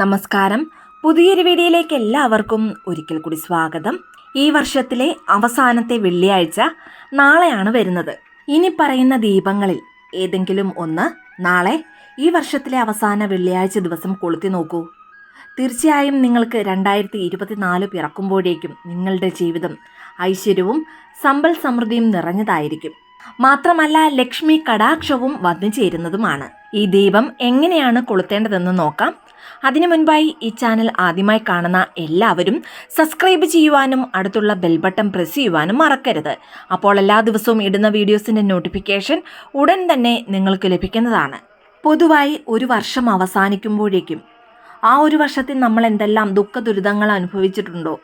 നമസ്കാരം. പുതിയൊരു വീഡിയോയിലേക്ക് എല്ലാവർക്കും ഒരിക്കൽ കൂടി സ്വാഗതം. ഈ വർഷത്തിലെ അവസാനത്തെ വെള്ളിയാഴ്ച നാളെയാണ് വരുന്നത്. ഇനി പറയുന്ന ദീപങ്ങളിൽ ഏതെങ്കിലും ഒന്ന് നാളെ ഈ വർഷത്തിലെ അവസാന വെള്ളിയാഴ്ച ദിവസം കൊളുത്തി നോക്കൂ. തീർച്ചയായും നിങ്ങൾക്ക് രണ്ടായിരത്തി ഇരുപത്തിനാല് പിറക്കുമ്പോഴേക്കും നിങ്ങളുടെ ജീവിതം ഐശ്വര്യവും സമ്പൽ സമൃദ്ധിയും നിറഞ്ഞതായിരിക്കും. മാത്രമല്ല ലക്ഷ്മി കടാക്ഷവും വന്നു ചേരുന്നതുമാണ്. ഈ ദീപം എങ്ങനെയാണ് കൊളുത്തേണ്ടതെന്ന് നോക്കാം. അതിനു മുൻപായി ഈ ചാനൽ ആദ്യമായി കാണുന്ന എല്ലാവരും സബ്സ്ക്രൈബ് ചെയ്യുവാനും അടുത്തുള്ള ബെൽ ബട്ടൺ പ്രസ് ചെയ്യുവാനും മറക്കരുത്. അപ്പോൾ എല്ലാ ദിവസവും ഇടുന്ന വീഡിയോസിന്റെ നോട്ടിഫിക്കേഷൻ ഉടൻ തന്നെ നിങ്ങൾക്ക് ലഭിക്കുന്നതാണ്. പൊതുവായി ഒരു വർഷം അവസാനിക്കുമ്പോഴേക്കും ആ ഒരു വർഷത്തിൽ നമ്മൾ എന്തെല്ലാം ദുഃഖ ദുരിതങ്ങൾ അനുഭവിച്ചിട്ടുണ്ടോ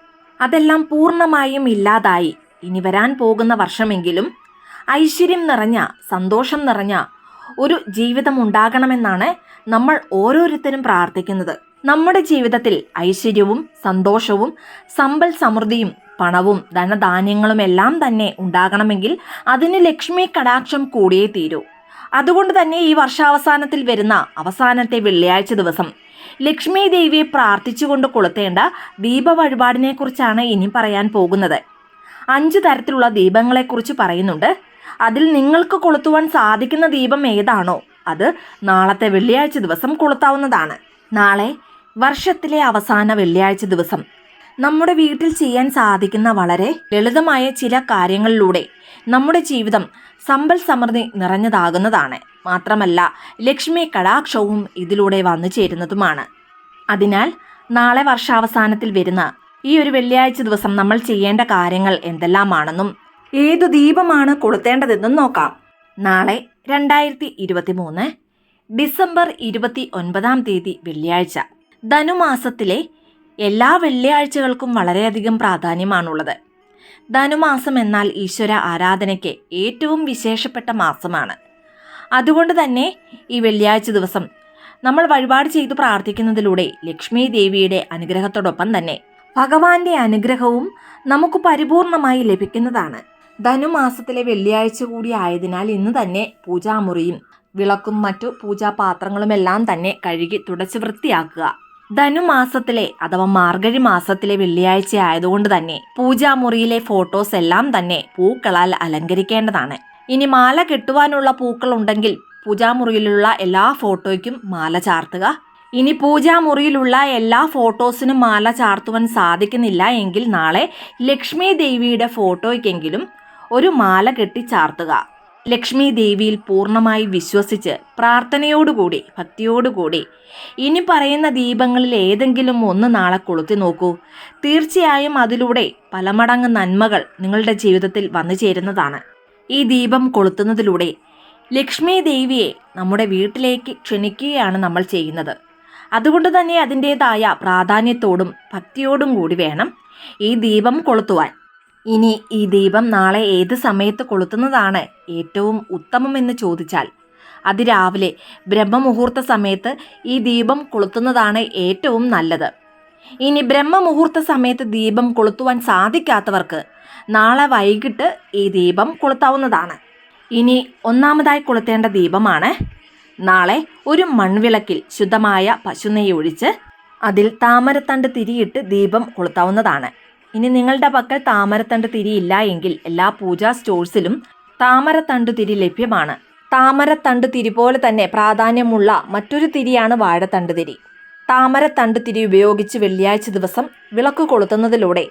അതെല്ലാം പൂർണമായും ഇല്ലാതായി ഇനി വരാൻ പോകുന്ന വർഷമെങ്കിലും ഐശ്വര്യം നിറഞ്ഞ സന്തോഷം നിറഞ്ഞ ഒരു ജീവിതം ഉണ്ടാകണമെന്നാണ് നമ്മൾ ഓരോരുത്തരും പ്രാർത്ഥിക്കുന്നത്. നമ്മുടെ ജീവിതത്തിൽ ഐശ്വര്യവും സന്തോഷവും സമ്പൽ സമൃദ്ധിയും പണവും ധനധാന്യങ്ങളും എല്ലാം തന്നെ ഉണ്ടാകണമെങ്കിൽ അതിന് ലക്ഷ്മി കടാക്ഷം കൂടിയേ തീരൂ. അതുകൊണ്ട് തന്നെ ഈ വർഷാവസാനത്തിൽ വരുന്ന അവസാനത്തെ വെള്ളിയാഴ്ച ദിവസം ലക്ഷ്മി ദേവിയെ പ്രാർത്ഥിച്ചുകൊണ്ട് കൊളുത്തേണ്ട ദീപ വഴിപാടിനെ കുറിച്ചാണ് ഇനി പറയാൻ പോകുന്നത്. അഞ്ച് തരത്തിലുള്ള ദീപങ്ങളെക്കുറിച്ച് പറയുന്നുണ്ട്. അതിൽ നിങ്ങൾക്ക് കൊളുത്തുവാൻ സാധിക്കുന്ന ദീപം ഏതാണോ? അത് നാളത്തെ വെള്ളിയാഴ്ച ദിവസം കൊളുത്താവുന്നതാണ്. നാളെ വർഷത്തിലെ അവസാന വെള്ളിയാഴ്ച ദിവസം. നമ്മുടെ വീട്ടിൽ ചെയ്യാൻ സാധിക്കുന്ന വളരെ ലളിതമായ ചില കാര്യങ്ങളിലൂടെ നമ്മുടെ ജീവിതം സമ്പൽ സമൃദ്ധി നിറഞ്ഞതാകുന്നതാണ്. മാത്രമല്ല ലക്ഷ്മി കടാക്ഷവും ഇതിലൂടെ വന്നു ചേരുന്നതുമാണ്. അതിനാൽ നാളെ വർഷാവസാനത്തിൽ വരുന്ന ഈ ഒരു വെള്ളിയാഴ്ച ദിവസം നമ്മൾ ചെയ്യേണ്ട കാര്യങ്ങൾ എന്തെല്ലാമാണെന്നും ഏതു ദീപമാണ് കൊളുത്തേണ്ടതെന്നും നോക്കാം. നാളെ രണ്ടായിരത്തി ഇരുപത്തി മൂന്ന് ഡിസംബർ ഇരുപത്തി ഒൻപതാം തീയതി വെള്ളിയാഴ്ച. ധനുമാസത്തിലെ എല്ലാ വെള്ളിയാഴ്ചകൾക്കും വളരെയധികം പ്രാധാന്യമാണുള്ളത്. ധനുമാസം എന്നാൽ ഈശ്വര ആരാധനയ്ക്ക് ഏറ്റവും വിശേഷപ്പെട്ട മാസമാണ്. അതുകൊണ്ട് തന്നെ ഈ വെള്ളിയാഴ്ച ദിവസം നമ്മൾ വഴിപാട് ചെയ്തു പ്രാർത്ഥിക്കുന്നതിലൂടെ ലക്ഷ്മി ദേവിയുടെ അനുഗ്രഹത്തോടൊപ്പം തന്നെ ഭഗവാന്റെ അനുഗ്രഹവും നമുക്ക് പരിപൂർണമായി ലഭിക്കുന്നതാണ്. ധനുമാസത്തിലെ വെള്ളിയാഴ്ച കൂടി ആയതിനാൽ ഇന്ന് തന്നെ പൂജാമുറിയും വിളക്കും മറ്റു പൂജാപാത്രങ്ങളുമെല്ലാം തന്നെ കഴുകി തുടച്ച് വൃത്തിയാക്കുക. ധനുമാസത്തിലെ അഥവാ മാർഗഴി മാസത്തിലെ വെള്ളിയാഴ്ച ആയതുകൊണ്ട് തന്നെ പൂജാമുറിയിലെ ഫോട്ടോസ് എല്ലാം തന്നെ പൂക്കളാൽ അലങ്കരിക്കേണ്ടതാണ്. ഇനി മാല കെട്ടുവാനുള്ള പൂക്കൾ ഉണ്ടെങ്കിൽ പൂജാമുറിയിലുള്ള എല്ലാ ഫോട്ടോയ്ക്കും മാല ചാർത്തുക. ഇനി പൂജാമുറിയിലുള്ള എല്ലാ ഫോട്ടോസിനും മാല ചാർത്തുവാൻ സാധിക്കുന്നില്ല എങ്കിൽ നാളെ ലക്ഷ്മി ദേവിയുടെ ഫോട്ടോയ്ക്കെങ്കിലും ഒരു മാല കെട്ടി ചാർത്തുക. ലക്ഷ്മി ദേവിയിൽ പൂർണമായി വിശ്വസിച്ച് പ്രാർത്ഥനയോടുകൂടി ഭക്തിയോടുകൂടി ഇനി പറയുന്ന ദീപങ്ങളിൽ ഏതെങ്കിലും ഒന്ന് നാളെ കൊളുത്തി നോക്കൂ. തീർച്ചയായും അതിലൂടെ പലമടങ്ങ് നന്മകൾ നിങ്ങളുടെ ജീവിതത്തിൽ വന്നു ചേരുന്നതാണ്. ഈ ദീപം കൊളുത്തുന്നതിലൂടെ ലക്ഷ്മി ദേവിയെ നമ്മുടെ വീട്ടിലേക്ക് ക്ഷണിക്കുകയാണ് നമ്മൾ ചെയ്യുന്നത്. അതുകൊണ്ട് തന്നെ അതിന്റേതായ പ്രാധാന്യത്തോടും ഭക്തിയോടും കൂടി വേണം ഈ ദീപം കൊളുത്തുവാൻ. ഇനി ഈ ദീപം നാളെ ഏത് സമയത്ത് കൊളുത്തുന്നതാണ് ഏറ്റവും ഉത്തമം എന്ന് ചോദിച്ചാൽ അതിരാവിലെ ബ്രഹ്മമുഹൂർത്ത സമയത്ത് ഈ ദീപം കൊളുത്തുന്നതാണ് ഏറ്റവും നല്ലത്. ഇനി ബ്രഹ്മമുഹൂർത്ത സമയത്ത് ദീപം കൊളുത്തുവാൻ സാധിക്കാത്തവർക്ക് നാളെ വൈകിട്ട് ഈ ദീപം കൊളുത്താവുന്നതാണ്. ഇനി ഒന്നാമതായി കൊളുത്തേണ്ട ദീപമാണ് നാളെ ഒരു മൺവിളക്കിൽ ശുദ്ധമായ പശുനെയ്യ് ഒഴിച്ച് അതിൽ താമരത്തണ്ട് തിരിയിട്ട് ദീപം കൊളുത്താവുന്നതാണ്. ഇനി നിങ്ങളുടെ പക്കൽ താമരത്തണ്ട് തിരി ഇല്ല എങ്കിൽ എല്ലാ പൂജാ സ്റ്റോഴ്സിലും താമരത്തണ്ട് തിരി ലഭ്യമാണ്. താമരത്തണ്ട് തിരി പോലെ തന്നെ പ്രാധാന്യമുള്ള മറ്റൊരു തിരിയാണ് വാഴത്തണ്ട് തിരി. താമരത്തണ്ട് തിരി ഉപയോഗിച്ച് വെള്ളിയാഴ്ച ദിവസം വിളക്ക് കൊളുത്തുന്നതിലൂടെ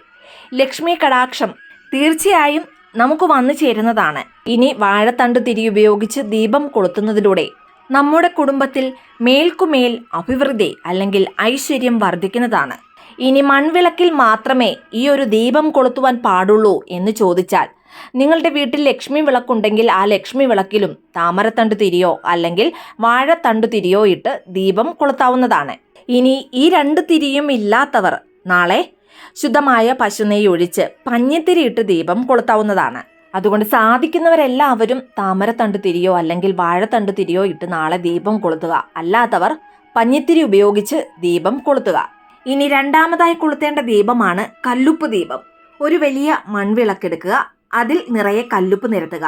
ലക്ഷ്മി കടാക്ഷം തീർച്ചയായും നമുക്ക് വന്നു ചേരുന്നതാണ്. ഇനി വാഴത്തണ്ട് തിരി ഉപയോഗിച്ച് ദീപം കൊളുത്തുന്നതിലൂടെ നമ്മുടെ കുടുംബത്തിൽ മേൽക്കുമേൽ അഭിവൃദ്ധി അല്ലെങ്കിൽ ഐശ്വര്യം വർദ്ധിക്കുന്നതാണ്. ഇനി മൺവിളക്കിൽ മാത്രമേ ഈ ഒരു ദീപം കൊളുത്തുവാൻ പാടുള്ളൂ എന്ന് ചോദിച്ചാൽ നിങ്ങളുടെ വീട്ടിൽ ലക്ഷ്മി വിളക്കുണ്ടെങ്കിൽ ആ ലക്ഷ്മി വിളക്കിലും താമരത്തണ്ട് തിരിയോ അല്ലെങ്കിൽ വാഴത്തണ്ട് തിരിയോ ഇട്ട് ദീപം കൊളുത്താവുന്നതാണ്. ഇനി ഈ രണ്ട് തിരിയും ഇല്ലാത്തവർ നാളെ ശുദ്ധമായ പശുനെയ്യ് ഒഴിച്ച് പഞ്ഞിത്തിരി ഇട്ട് ദീപം കൊളുത്താവുന്നതാണ്. അതുകൊണ്ട് സാധിക്കുന്നവരെല്ലാവരും താമരത്തണ്ട് തിരിയോ അല്ലെങ്കിൽ വാഴത്തണ്ട് തിരിയോ ഇട്ട് നാളെ ദീപം കൊളുത്തുക. അല്ലാത്തവർ പഞ്ഞിത്തിരി ഉപയോഗിച്ച് ദീപം കൊളുത്തുക. ഇനി രണ്ടാമതായി കൊളുത്തേണ്ട ദീപമാണ് കല്ലുപ്പ് ദീപം. ഒരു വലിയ മൺവിളക്കെടുക്കുക അതിൽ നിറയെ കല്ലുപ്പ് നിരത്തുക.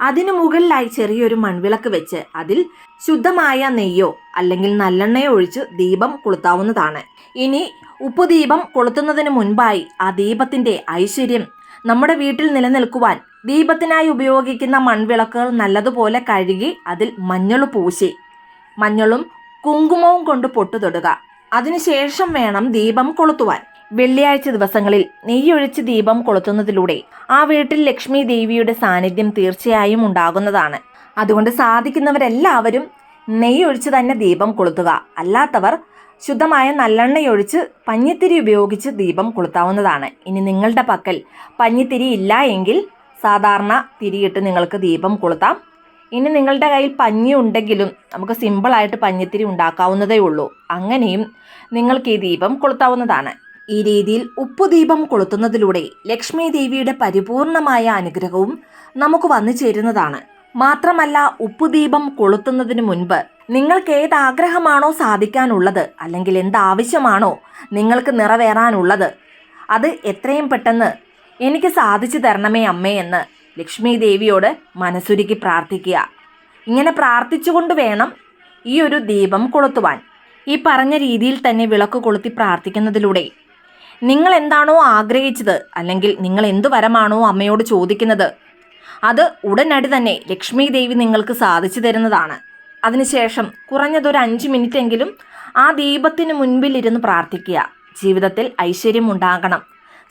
അതിനു മുകളിലായി ചെറിയൊരു മൺവിളക്ക് വെച്ച് അതിൽ ശുദ്ധമായ നെയ്യോ അല്ലെങ്കിൽ നല്ലെണ്ണയോ ഒഴിച്ച് ദീപം കൊളുത്താവുന്നതാണ്. ഇനി ഉപ്പുദീപം കൊളുത്തുന്നതിന് മുൻപായി ആ ദീപത്തിന്റെ ഐശ്വര്യം നമ്മുടെ വീട്ടിൽ നിലനിൽക്കുവാൻ ദീപത്തിനായി ഉപയോഗിക്കുന്ന മൺവിളക്കുകൾ നല്ലതുപോലെ കഴുകി അതിൽ മഞ്ഞൾ പൂശി മഞ്ഞളും കുങ്കുമവും കൊണ്ട് പൊട്ടുതൊടുക. അതിനുശേഷം വേണം ദീപം കൊളുത്തുവാൻ. വെള്ളിയാഴ്ച ദിവസങ്ങളിൽ നെയ്യൊഴിച്ച് ദീപം കൊളുത്തുന്നതിലൂടെ ആ വീട്ടിൽ ലക്ഷ്മി ദേവിയുടെ സാന്നിധ്യം തീർച്ചയായും ഉണ്ടാകുന്നതാണ്. അതുകൊണ്ട് സാധിക്കുന്നവരെല്ലാവരും നെയ്യൊഴിച്ച് തന്നെ ദീപം കൊളുത്തുക. അല്ലാത്തവർ ശുദ്ധമായ നല്ലെണ്ണയൊഴിച്ച് പഞ്ഞിത്തിരി ഉപയോഗിച്ച് ദീപം കൊളുത്താവുന്നതാണ്. ഇനി നിങ്ങളുടെ പക്കൽ പഞ്ഞിത്തിരി ഇല്ല എങ്കിൽ സാധാരണ തിരിയിട്ട് നിങ്ങൾക്ക് ദീപം കൊളുത്താം. ഇനി നിങ്ങളുടെ കയ്യിൽ പഞ്ഞി ഉണ്ടെങ്കിലും നമുക്ക് സിമ്പിളായിട്ട് പഞ്ഞിത്തിരി ഉണ്ടാക്കാവുന്നതേ ഉള്ളൂ. അങ്ങനെയും നിങ്ങൾക്ക് ഈ ദീപം കൊളുത്താവുന്നതാണ്. ഈ രീതിയിൽ ഉപ്പുദീപം കൊളുത്തുന്നതിലൂടെ ലക്ഷ്മി ദേവിയുടെ പരിപൂർണമായ അനുഗ്രഹവും നമുക്ക് വന്നു ചേരുന്നതാണ്. മാത്രമല്ല ഉപ്പുദീപം കൊളുത്തുന്നതിന് മുൻപ് നിങ്ങൾക്ക് ഏത് ആഗ്രഹമാണോ സാധിക്കാനുള്ളത് അല്ലെങ്കിൽ എന്താവശ്യമാണോ നിങ്ങൾക്ക് നിറവേറാനുള്ളത് അത് എത്രയും പെട്ടെന്ന് എനിക്ക് സാധിച്ചു തരണമേ അമ്മേ എന്ന് ലക്ഷ്മി ദേവിയോട് മനസ്സുരുക്കി പ്രാർത്ഥിക്കുക. ഇങ്ങനെ പ്രാർത്ഥിച്ചുകൊണ്ട് വേണം ഈ ഒരു ദീപം കൊളുത്തുവാൻ. ഈ പറഞ്ഞ രീതിയിൽ തന്നെ വിളക്ക് കൊളുത്തി പ്രാർത്ഥിക്കുന്നതിലൂടെ. നിങ്ങൾ എന്താണോ ആഗ്രഹിച്ചത് അല്ലെങ്കിൽ നിങ്ങൾ എന്തു വരമാണോ അമ്മയോട് ചോദിക്കുന്നത് അത് ഉടനടി തന്നെ ലക്ഷ്മി ദേവി നിങ്ങൾക്ക് സാധിച്ചു തരുന്നതാണ്. അതിനുശേഷം കുറഞ്ഞതൊരു അഞ്ച് മിനിറ്റ് എങ്കിലും ആ ദീപത്തിന് മുൻപിലിരുന്ന് പ്രാർത്ഥിക്കുക. ജീവിതത്തിൽ ഐശ്വര്യം ഉണ്ടാകണം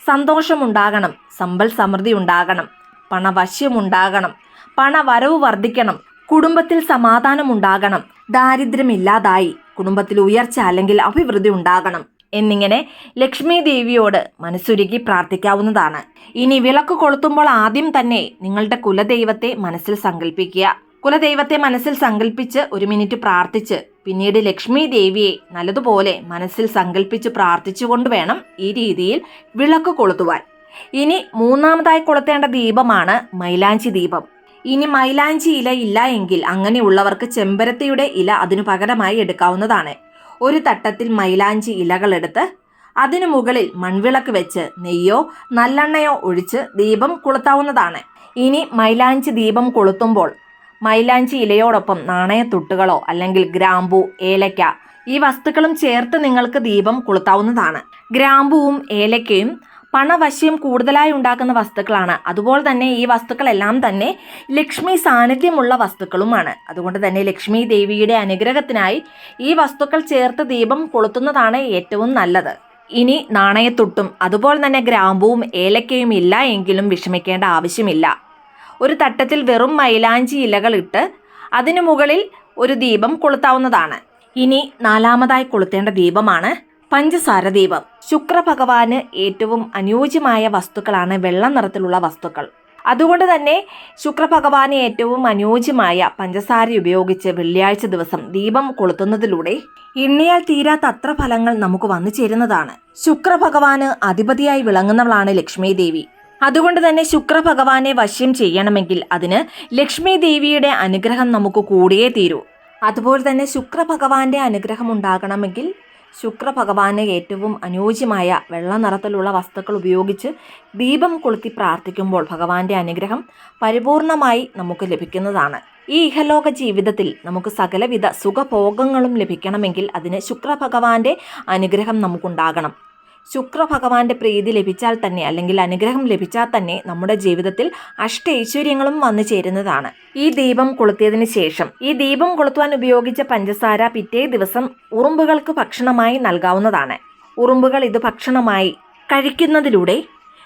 സന്തോഷമുണ്ടാകണം സമ്പൽ സമൃദ്ധി ഉണ്ടാകണം. പണവശ്യമുണ്ടാകണം. പണവരവ് വർദ്ധിക്കണം. കുടുംബത്തിൽ സമാധാനമുണ്ടാകണം. ദാരിദ്ര്യമില്ലാതായി. കുടുംബത്തിൽ ഉയർച്ച അല്ലെങ്കിൽ അഭിവൃദ്ധി ഉണ്ടാകണം. എന്നിങ്ങനെ ലക്ഷ്മി ദേവിയോട് മനസ്സുരുക്കി പ്രാർത്ഥിക്കാവുന്നതാണ്. ഇനി വിളക്ക് കൊളുത്തുമ്പോൾ ആദ്യം തന്നെ നിങ്ങളുടെ കുലദൈവത്തെ മനസ്സിൽ സങ്കല്പിക്കുക കുലദൈവത്തെ മനസ്സിൽ സങ്കല്പിച്ച് ഒരു മിനിറ്റ് പ്രാർത്ഥിച്ച് പിന്നീട് ലക്ഷ്മി ദേവിയെ നല്ലതുപോലെ മനസ്സിൽ സങ്കല്പിച്ച് പ്രാർത്ഥിച്ചുകൊണ്ട് വേണം ഈ രീതിയിൽ വിളക്ക് കൊളുത്തുവാൻ. ഇനി മൂന്നാമതായി കൊളുത്തേണ്ട ദീപമാണ് മൈലാഞ്ചി ദീപം. ഇനി മൈലാഞ്ചി ഇല ഇല്ല എങ്കിൽ അങ്ങനെയുള്ളവർക്ക് ചെമ്പരത്തിയുടെ ഇല അതിനു പകരമായി എടുക്കാവുന്നതാണ്. ഒരു തട്ടത്തിൽ മൈലാഞ്ചി ഇലകളെടുത്ത് അതിനു മുകളിൽ മൺവിളക്ക് വെച്ച് നെയ്യോ നല്ലെണ്ണയോ ഒഴിച്ച് ദീപം കൊളുത്താവുന്നതാണ്. ഇനി മൈലാഞ്ചി ദീപം കൊളുത്തുമ്പോൾ മൈലാഞ്ചി ഇലയോടൊപ്പം നാണയത്തുട്ടുകളോ അല്ലെങ്കിൽ ഗ്രാമ്പു ഏലക്ക ഈ വസ്തുക്കളും ചേർത്ത് നിങ്ങൾക്ക് ദീപം കൊളുത്താവുന്നതാണ്. ഗ്രാമ്പുവും ഏലക്കയും പണവശ്യം കൂടുതലായി ഉണ്ടാക്കുന്ന വസ്തുക്കളാണ്. അതുപോലെ തന്നെ ഈ വസ്തുക്കളെല്ലാം തന്നെ ലക്ഷ്മി സാന്നിധ്യമുള്ള വസ്തുക്കളുമാണ്. അതുകൊണ്ട് തന്നെ ലക്ഷ്മി ദേവിയുടെ അനുഗ്രഹത്തിനായി ഈ വസ്തുക്കൾ ചേർത്ത് ദീപം കൊളുത്തുന്നതാണ് ഏറ്റവും നല്ലത്. ഇനി നാണയത്തൊട്ടും അതുപോലെ തന്നെ ഗ്രാമ്പുവും ഏലക്കയും ഇല്ല എങ്കിലും വിഷമിക്കേണ്ട ആവശ്യമില്ല. ഒരു തട്ടത്തിൽ വെറും മൈലാഞ്ചി ഇലകൾ ഇട്ട് അതിനു മുകളിൽ ഒരു ദീപം കൊളുത്താവുന്നതാണ്. ഇനി നാലാമതായി കൊളുത്തേണ്ട ദീപമാണ് പഞ്ചസാര ദീപം ശുക്രഭഗവാന് ഏറ്റവും അനുയോജ്യമായ വസ്തുക്കളാണ് വെള്ള നിറത്തിലുള്ള വസ്തുക്കൾ. അതുകൊണ്ട് തന്നെ ശുക്രഭഗവാന് ഏറ്റവും അനുയോജ്യമായ പഞ്ചസാര ഉപയോഗിച്ച് വെള്ളിയാഴ്ച ദിവസം ദീപം കൊളുത്തുന്നതിലൂടെ എണ്ണിയാൽ തീരാത്ത അത്ര ഫലങ്ങൾ നമുക്ക് വന്നു ചേരുന്നതാണ്. ശുക്രഭഗവാന് അധിപതിയായി വിളങ്ങുന്നവളാണ് ലക്ഷ്മി ദേവി അതുകൊണ്ട് തന്നെ ശുക്രഭഗവാനെ വശ്യം ചെയ്യണമെങ്കിൽ അതിന് ലക്ഷ്മി ദേവിയുടെ അനുഗ്രഹം നമുക്ക് കൂടിയേ തീരൂ. അതുപോലെ തന്നെ ശുക്രഭഗവാന്റെ അനുഗ്രഹം ഉണ്ടാകണമെങ്കിൽ ശുക്രഭഗവാന് ഏറ്റവും അനുയോജ്യമായ വെള്ള നിറത്തിലുള്ള വസ്തുക്കൾ ഉപയോഗിച്ച് ദീപം കൊളുത്തി പ്രാർത്ഥിക്കുമ്പോൾ ഭഗവാന്റെ അനുഗ്രഹം പരിപൂർണമായി നമുക്ക് ലഭിക്കുന്നതാണ്. ഈ ഇഹലോക ജീവിതത്തിൽ നമുക്ക് സകലവിധ സുഖഭോഗങ്ങളും ലഭിക്കണമെങ്കിൽ അതിന് ശുക്രഭഗവാന്റെ അനുഗ്രഹം നമുക്കുണ്ടാകണം. ശുക്രഭഗവാന്റെ പ്രീതി ലഭിച്ചാൽ തന്നെ അല്ലെങ്കിൽ അനുഗ്രഹം ലഭിച്ചാൽ തന്നെ നമ്മുടെ ജീവിതത്തിൽ അഷ്ടൈശ്വര്യങ്ങളും വന്നു ചേരുന്നതാണ്. ഈ ദീപം കൊളുത്തിയതിനു ശേഷം ഈ ദീപം കൊളുത്തുവാൻ ഉപയോഗിച്ച പഞ്ചസാര പിറ്റേ ദിവസം ഉറുമ്പുകൾക്ക് ഭക്ഷണമായി നൽകാവുന്നതാണ്. ഉറുമ്പുകൾ ഇത് ഭക്ഷണമായി കഴിക്കുന്നതിലൂടെ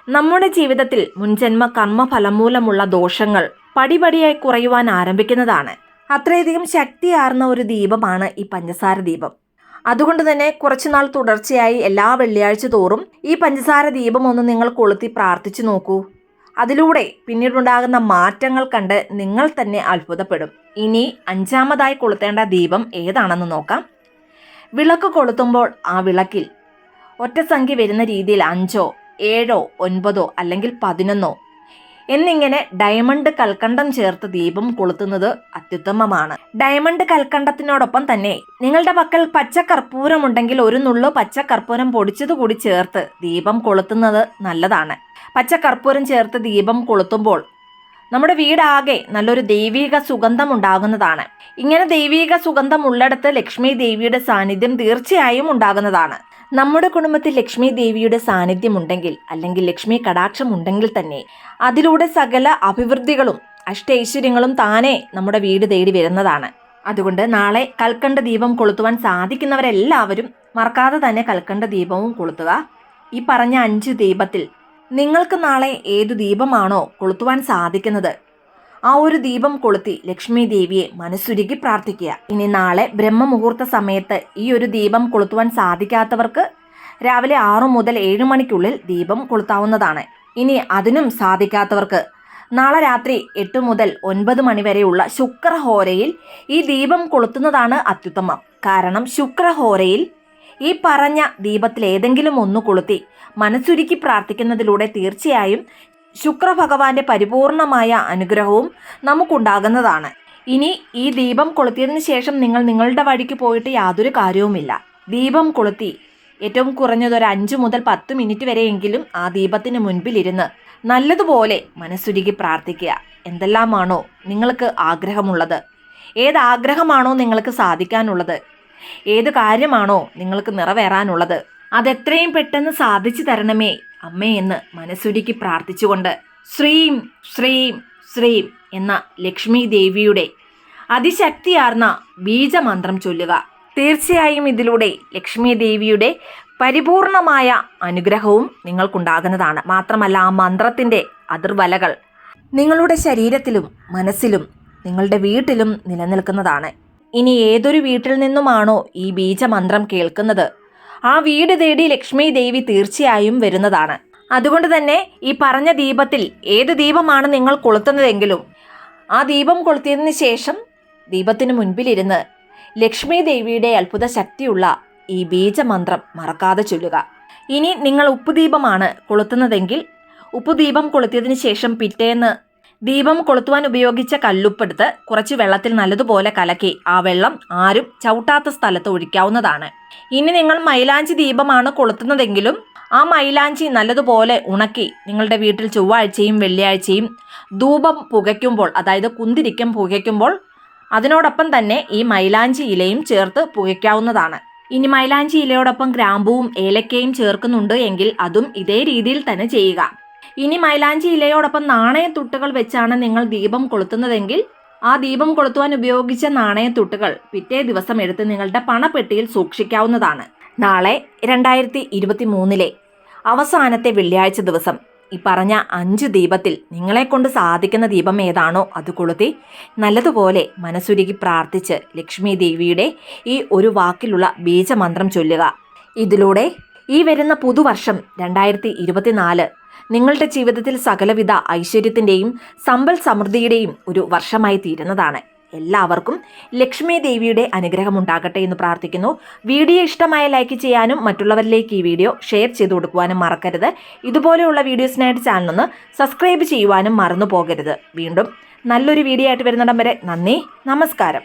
നമ്മുടെ ജീവിതത്തിൽ മുൻജന്മ കർമ്മഫലം മൂലമുള്ള ദോഷങ്ങൾ പടിപടിയായി കുറയുവാൻ ആരംഭിക്കുന്നതാണ്. അത്രയധികം ശക്തിയാർന്ന ഒരു ദീപമാണ് ഈ പഞ്ചസാര ദീപം. അതുകൊണ്ട് തന്നെ കുറച്ചുനാൾ തുടർച്ചയായി എല്ലാ വെള്ളിയാഴ്ച തോറും ഈ പഞ്ചസാര ദീപം ഒന്ന് നിങ്ങൾ കൊളുത്തി പ്രാർത്ഥിച്ചു നോക്കൂ. അതിലൂടെ പിന്നീടുണ്ടാകുന്ന മാറ്റങ്ങൾ കണ്ട് നിങ്ങൾ തന്നെ അത്ഭുതപ്പെടും. ഇനി അഞ്ചാമതായി കൊളുത്തേണ്ട ദീപം ഏതാണെന്ന് നോക്കാം. വിളക്ക് കൊളുത്തുമ്പോൾ ആ വിളക്കിൽ ഒറ്റ സംഖ്യ വരുന്ന രീതിയിൽ അഞ്ചോ ഏഴോ ഒൻപതോ അല്ലെങ്കിൽ പതിനൊന്നോ എന്നിങ്ങനെ ഡയമണ്ട് കൽക്കണ്ടം ചേർത്ത് ദീപം കൊളുത്തുന്നത് അത്യുത്തമമാണ്. ഡയമണ്ട് കൽക്കണ്ടത്തിനോടൊപ്പം തന്നെ നിങ്ങളുടെ പക്കൽ പച്ച കർപ്പൂരം ഉണ്ടെങ്കിൽ ഒരു നുള്ളു പച്ച കർപ്പൂരം പൊടിച്ചത് കൂടി ചേർത്ത് ദീപം കൊളുത്തുന്നത് നല്ലതാണ്. പച്ച കർപ്പൂരം ചേർത്ത് ദീപം കൊളുത്തുമ്പോൾ നമ്മുടെ വീടാകെ നല്ലൊരു ദൈവീക സുഗന്ധം ഉണ്ടാകുന്നതാണ്. ഇങ്ങനെ ദൈവീക സുഗന്ധം ഉള്ളിടത്ത് ലക്ഷ്മി ദേവിയുടെ സാന്നിധ്യം തീർച്ചയായും ഉണ്ടാകുന്നതാണ്. നമ്മുടെ കുടുംബത്തിൽ ലക്ഷ്മി ദേവിയുടെ സാന്നിധ്യമുണ്ടെങ്കിൽ അല്ലെങ്കിൽ ലക്ഷ്മി കടാക്ഷം ഉണ്ടെങ്കിൽ തന്നെ അതിലൂടെ സകല അഭിവൃദ്ധികളും അഷ്ടൈശ്വര്യങ്ങളും താനെ നമ്മുടെ വീട് തേടി വരുന്നതാണ്. അതുകൊണ്ട് നാളെ കൽക്കണ്ട ദീപം കൊളുത്തുവാൻ സാധിക്കുന്നവരെല്ലാവരും മറക്കാതെ തന്നെ കൽക്കണ്ട ദീപവും കൊളുത്തുക. ഈ പറഞ്ഞ അഞ്ച് ദീപത്തിൽ നിങ്ങൾക്ക് നാളെ ഏതു ദീപമാണോ കൊളുത്തുവാൻ സാധിക്കുന്നത്? ആ ഒരു ദീപം കൊളുത്തി ലക്ഷ്മി ദേവിയെ മനസ്സുരുകി പ്രാർത്ഥിക്കുക. ഇനി നാളെ ബ്രഹ്മമുഹൂർത്ത സമയത്ത് ഈ ഒരു ദീപം കൊളുത്തുവാൻ സാധിക്കാത്തവർക്ക് രാവിലെ ആറു മുതൽ ഏഴ് മണിക്കുള്ളിൽ ദീപം കൊളുത്താവുന്നതാണ്. ഇനി അതിനും സാധിക്കാത്തവർക്ക് നാളെ രാത്രി എട്ട് മുതൽ ഒൻപത് മണിവരെയുള്ള ശുക്രഹോരയിൽ ഈ ദീപം കൊളുത്തുന്നതാണ് അത്യുത്തമം. കാരണം ശുക്രഹോരയിൽ ഈ പറഞ്ഞ ദീപത്തിൽ ഏതെങ്കിലും ഒന്ന് കൊളുത്തി മനസ്സുരുക്കി പ്രാർത്ഥിക്കുന്നതിലൂടെ തീർച്ചയായും ശുക്രഭഗവാന്റെ പരിപൂർണമായ അനുഗ്രഹവും നമുക്കുണ്ടാകുന്നതാണ്. ഇനി ഈ ദീപം കൊളുത്തിയതിന് ശേഷം നിങ്ങൾ നിങ്ങളുടെ വഴിക്ക് പോയിട്ട് യാതൊരു കാര്യവുമില്ല. ദീപം കൊളുത്തി ഏറ്റവും കുറഞ്ഞത് ഒരു അഞ്ച് മുതൽ പത്ത് മിനിറ്റ് വരെയെങ്കിലും ആ ദീപത്തിന് മുൻപിലിരുന്ന് നല്ലതുപോലെ മനസ്സുരുകി പ്രാർത്ഥിക്കുക. എന്തെല്ലാമാണോ നിങ്ങൾക്ക് ആഗ്രഹമുള്ളത്? ഏത് ആഗ്രഹമാണോ നിങ്ങൾക്ക് സാധിക്കാനുള്ളത്? ഏത് കാര്യമാണോ നിങ്ങൾക്ക് നിറവേറാനുള്ളത്? അതെത്രയും പെട്ടെന്ന് സാധിച്ചു തരണമേ അമ്മേ എന്ന് മനസ്സുരുക്കി പ്രാർത്ഥിച്ചുകൊണ്ട് ശ്രീം ശ്രീം ശ്രീം എന്ന ലക്ഷ്മി ദേവിയുടെ അതിശക്തിയാർന്ന ബീജമന്ത്രം ചൊല്ലുക. തീർച്ചയായും ഇതിലൂടെ ലക്ഷ്മി ദേവിയുടെ പരിപൂർണമായ അനുഗ്രഹവും നിങ്ങൾക്കുണ്ടാകുന്നതാണ്. മാത്രമല്ല ആ മന്ത്രത്തിന്റെ അതിർവലകൾ നിങ്ങളുടെ ശരീരത്തിലും മനസ്സിലും നിങ്ങളുടെ വീട്ടിലും നിലനിൽക്കുന്നതാണ്. ഇനി ഏതൊരു വീട്ടിൽ നിന്നുമാണോ ഈ ബീജമന്ത്രം കേൾക്കുന്നത്? ആ വീട് തേടി ലക്ഷ്മി ദേവി തീർച്ചയായും വരുന്നതാണ്. അതുകൊണ്ട് തന്നെ ഈ പറഞ്ഞ ദീപത്തിൽ ഏത് ദീപമാണ് നിങ്ങൾ കൊളുത്തുന്നതെങ്കിലും ആ ദീപം കൊളുത്തിയതിന് ശേഷം ദീപത്തിന് മുൻപിലിരുന്ന് ലക്ഷ്മി ദേവിയുടെ അത്ഭുത ശക്തിയുള്ള ഈ ബീജമന്ത്രം മറക്കാതെ ചൊല്ലുക. ഇനി നിങ്ങൾ ഉപ്പുദീപമാണ് കൊളുത്തുന്നതെങ്കിൽ ഉപ്പുദീപം കൊളുത്തിയതിന് ശേഷം പിറ്റേന്ന് ദീപം കൊളുത്തുവാൻ ഉപയോഗിച്ച കല്ലുപ്പെടുത്ത് കുറച്ച് വെള്ളത്തിൽ നല്ലതുപോലെ കലക്കി ആ വെള്ളം ആരും ചവിട്ടാത്ത സ്ഥലത്ത് ഒഴിക്കാവുന്നതാണ്. ഇനി നിങ്ങൾ മൈലാഞ്ചി ദീപമാണ് കൊളുത്തുന്നതെങ്കിലും ആ മൈലാഞ്ചി നല്ലതുപോലെ ഉണക്കി നിങ്ങളുടെ വീട്ടിൽ ചൊവ്വാഴ്ചയും വെള്ളിയാഴ്ചയും ധൂപം പുകയ്ക്കുമ്പോൾ അതായത് കുന്തിരിക്കം പുകയ്ക്കുമ്പോൾ അതിനോടൊപ്പം തന്നെ ഈ മൈലാഞ്ചി ഇലയും ചേർത്ത് പുകയ്ക്കാവുന്നതാണ്. ഇനി മൈലാഞ്ചി ഇലയോടൊപ്പം ഗ്രാമ്പൂവും ഏലക്കയും ചേർക്കുന്നുണ്ട് എങ്കിൽ അതും ഇതേ രീതിയിൽ തന്നെ ചെയ്യുക. ഇനി മൈലാഞ്ചി ഇലയോടൊപ്പം നാണയത്തുട്ടുകൾ വെച്ചാണ് നിങ്ങൾ ദീപം കൊളുത്തുന്നതെങ്കിൽ ആ ദീപം കൊളുത്തുവാൻ ഉപയോഗിച്ച നാണയത്തുട്ടുകൾ പിറ്റേ ദിവസം എടുത്ത് നിങ്ങളുടെ പണപ്പെട്ടിയിൽ സൂക്ഷിക്കാവുന്നതാണ്. നാളെ രണ്ടായിരത്തി ഇരുപത്തി മൂന്നിലെ അവസാനത്തെ വെള്ളിയാഴ്ച ദിവസം. ഈ പറഞ്ഞ അഞ്ച് ദീപത്തിൽ നിങ്ങളെക്കൊണ്ട് സാധിക്കുന്ന ദീപം ഏതാണോ അത് കൊളുത്തി നല്ലതുപോലെ മനസ്സുരുകി പ്രാർത്ഥിച്ച് ലക്ഷ്മി ദേവിയുടെ ഈ ഒരു വാക്കിലുള്ള ബീജമന്ത്രം ചൊല്ലുക. ഇതിലൂടെ ഈ വരുന്ന പുതുവർഷം രണ്ടായിരത്തി ഇരുപത്തിനാല് നിങ്ങളുടെ ജീവിതത്തിൽ സകലവിധ ഐശ്വര്യത്തിന്റെയും സമ്പൽ സമൃദ്ധിയുടെയും ഒരു വർഷമായി തീരുന്നതാണ്. എല്ലാവർക്കും ലക്ഷ്മി ദേവിയുടെ അനുഗ്രഹം ഉണ്ടാകട്ടെ എന്ന് പ്രാർത്ഥിക്കുന്നു. വീഡിയോ ഇഷ്ടമായ ലൈക്ക് ചെയ്യാനും മറ്റുള്ളവരിലേക്ക് ഈ വീഡിയോ ഷെയർ ചെയ്ത് കൊടുക്കുവാനും മറക്കരുത്. ഇതുപോലെയുള്ള വീഡിയോസിനായിട്ട് ചാനലൊന്ന് സബ്സ്ക്രൈബ് ചെയ്യുവാനും മറന്നു പോകരുത് വീണ്ടും നല്ലൊരു വീഡിയോ ആയിട്ട് വരുന്നിടം വരെ നന്ദി നമസ്കാരം.